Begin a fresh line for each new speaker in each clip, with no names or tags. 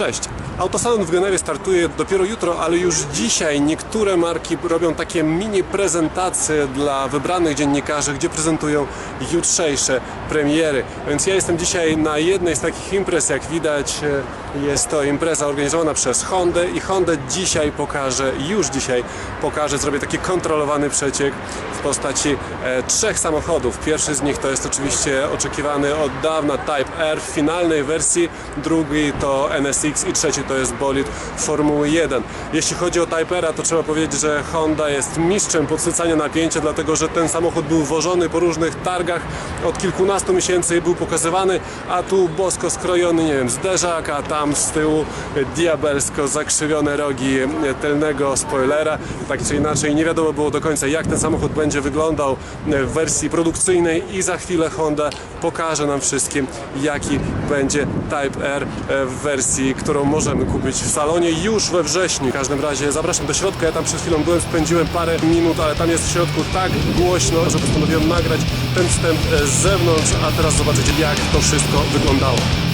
Cześć! Autosalon w Genewie startuje dopiero jutro, ale już dzisiaj niektóre marki robią takie mini prezentacje dla wybranych dziennikarzy, gdzie prezentują jutrzejsze premiery. Więc ja jestem dzisiaj na jednej z takich imprez, jak widać e, jest to impreza organizowana przez Hondę i Honda dzisiaj pokaże, już dzisiaj pokaże, zrobię taki kontrolowany przeciek w postaci e, trzech samochodów. Pierwszy z nich to jest oczywiście oczekiwany od dawna Type R w finalnej wersji, drugi to NSX i trzeci to jest bolid Formuły 1. Jeśli chodzi o Type R, to trzeba powiedzieć, że Honda jest mistrzem podsycania napięcia, dlatego że ten samochód był wożony po różnych targach od kilkunastu miesięcy był pokazywany, a tu bosko skrojony, nie wiem, zderzak, a tam z tyłu diabelsko zakrzywione rogi tylnego spoilera. Tak czy inaczej, nie wiadomo było do końca, jak ten samochód będzie wyglądał w wersji produkcyjnej i za chwilę Honda pokaże nam wszystkim, jaki będzie Type R w wersji, którą możemy kupić w salonie już we wrześniu. W każdym razie zapraszam do środka, ja tam przed chwilą byłem, spędziłem parę minut, ale tam jest w środku tak głośno, że postanowiłem nagrać ten wstęp z zewnątrz, a teraz zobaczycie, jak to wszystko wyglądało.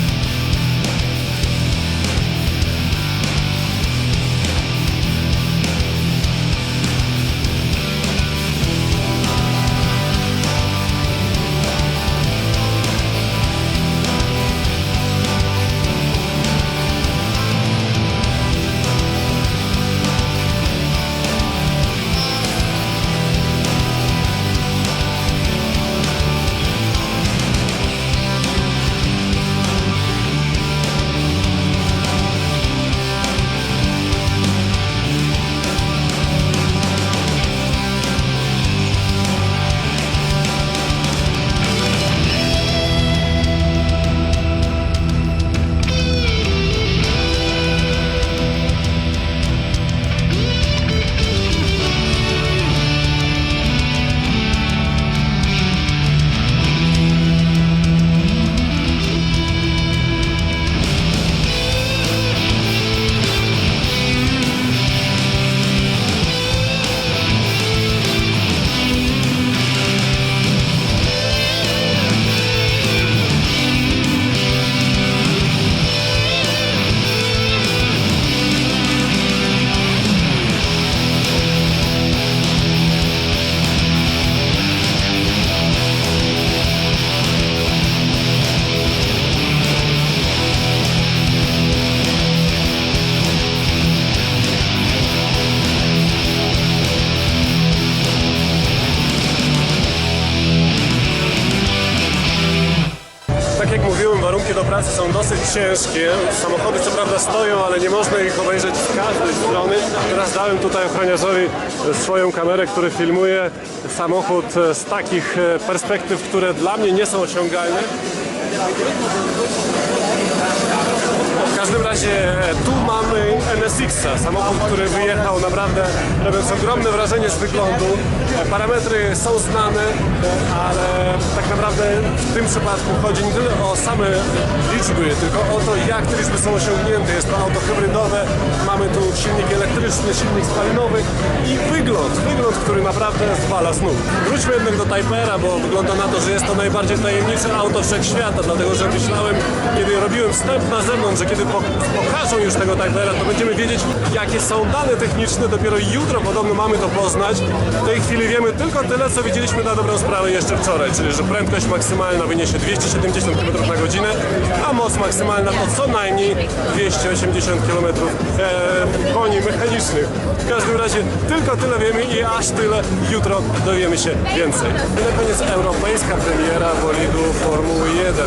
Warunki do pracy są dosyć ciężkie. Samochody co prawda stoją, ale nie można ich obejrzeć z każdej strony. Teraz dałem tutaj ochroniarzowi swoją kamerę, który filmuje samochód z takich e, perspektyw, które dla mnie nie są osiągalne. Każdym razie e, tu mamy NSX-a, samochód, który wyjechał naprawdę robiąc ogromne wrażenie z wyglądu. E, Parametry są znane, ale tak naprawdę w tym przypadku chodzi nie tyle o same liczby, tylko o to, jak te liczby są osiągnięte. Jest to auto hybrydowe, mamy tu silnik elektryczny, silnik spalinowy i wygląd, wygląd, który naprawdę zwala z nóg. Wróćmy jednak do Typera, bo wygląda na to, że jest to najbardziej tajemnicze auto wszechświata, dlatego że myślałem, kiedy robiłem wstęp na zewnątrz, że kiedy pokażą już tego Typera, to będziemy wiedzieć, jakie są dane techniczne. Dopiero jutro podobno mamy to poznać. W tej chwili wiemy tylko tyle, co widzieliśmy na dobrą sprawę jeszcze wczoraj, czyli że prędkość maksymalna wyniesie 270 km na godzinę, a moc maksymalna to co najmniej 280 km e, koni mechanicznych. W każdym razie tylko tyle wiemy i aż tyle jutro dowiemy się więcej. Na koniec europejska premiera bolidu Formuły 1,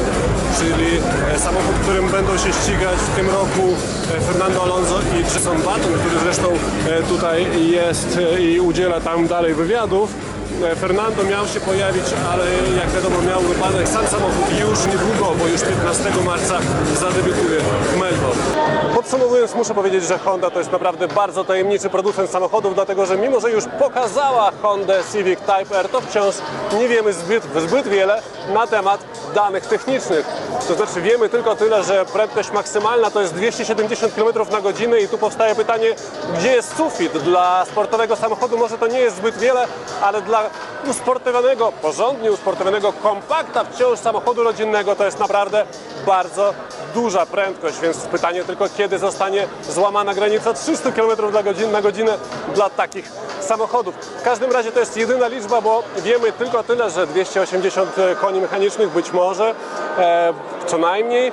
czyli e, samochód, którym będą się ścigać w tym roku e, Fernando Alonso i Jason Button, który zresztą e, tutaj jest e, i udziela tam dalej wywiadów. Fernando miał się pojawić, ale jak wiadomo miał wypadek sam samochód już niedługo, bo już 15 marca zadebiutuje w Melbourne. Podsumowując muszę powiedzieć, że Honda to jest naprawdę bardzo tajemniczy producent samochodów, dlatego że mimo, że już pokazała Honda Civic Type R, to wciąż nie wiemy zbyt, zbyt wiele na temat danych technicznych. To znaczy wiemy tylko tyle, że prędkość maksymalna to jest 270 km na godzinę i tu powstaje pytanie, gdzie jest sufit? Dla sportowego samochodu może to nie jest zbyt wiele, ale dla usportowionego, porządnie usportowionego kompakta wciąż samochodu rodzinnego to jest naprawdę bardzo, duża prędkość, więc pytanie tylko kiedy zostanie złamana granica 300 km na godzinę, dla takich samochodów. W każdym razie to jest jedyna liczba, bo wiemy tylko tyle, że 280 koni mechanicznych być może, e, co najmniej. E,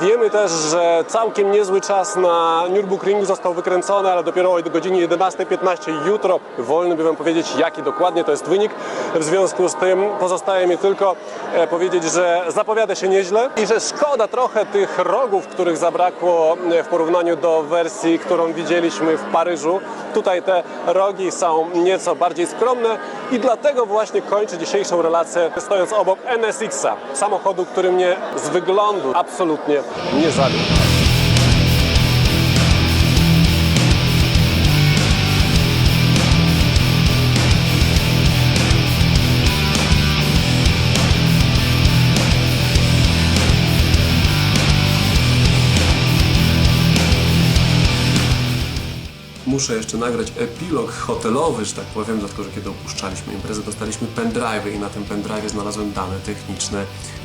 wiemy też, że całkiem niezły czas na Nürburgringu został wykręcony, ale dopiero o godzinie 11.15 jutro. Wolny by wam powiedzieć, jaki dokładnie to jest wynik. W związku z tym pozostaje mi tylko e, powiedzieć, że zapowiada się nieźle i że szkoda trochę tych rogów, których zabrakło e, w porównaniu do wersji, którą widzieliśmy w Paryżu. Tutaj te rogi są nieco bardziej skromne i dlatego właśnie kończę dzisiejszą relację stojąc obok NSX-a, samochodu, który mnie z wyglądu absolutnie nie zabił. Muszę jeszcze nagrać epilog hotelowy, że tak powiem, dlatego że kiedy opuszczaliśmy imprezę, dostaliśmy pendrive i na tym pendrive znalazłem dane techniczne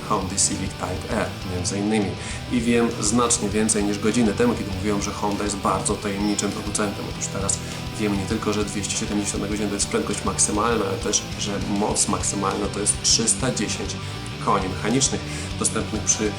Honda Civic Type R, między innymi. I wiem znacznie więcej niż godzinę temu, kiedy mówiłem, że Honda jest bardzo tajemniczym producentem. Otóż teraz wiemy nie tylko, że 270 na godzinę to jest prędkość maksymalna, ale też, że moc maksymalna to jest 310 mechanicznych dostępnych przy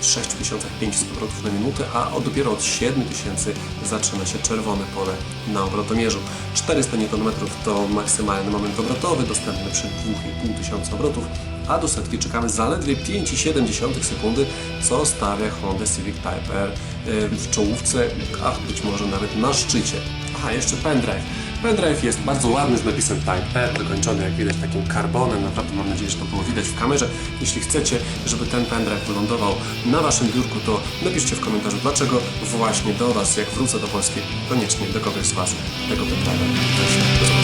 e, 6500 obrotów na minutę, a dopiero od 7000 zaczyna się czerwone pole na obrotomierzu. 400 Nm to maksymalny moment obrotowy, dostępny przy 2500 obrotów, a do setki czekamy zaledwie 5,7 sekundy, co stawia Honda Civic Type R e, w czołówce, a być może nawet na szczycie. Aha, jeszcze pendrive. Pendrive jest bardzo ładny z napisem Type R, dokończony jak widać takim karbonem. Naprawdę mam nadzieję, że to było widać w kamerze. Jeśli chcecie, żeby ten pendrive wylądował na Waszym biurku, to napiszcie w komentarzu, dlaczego właśnie do Was, jak wrócę do Polski, koniecznie do kogoś z Was tego pendrive'a.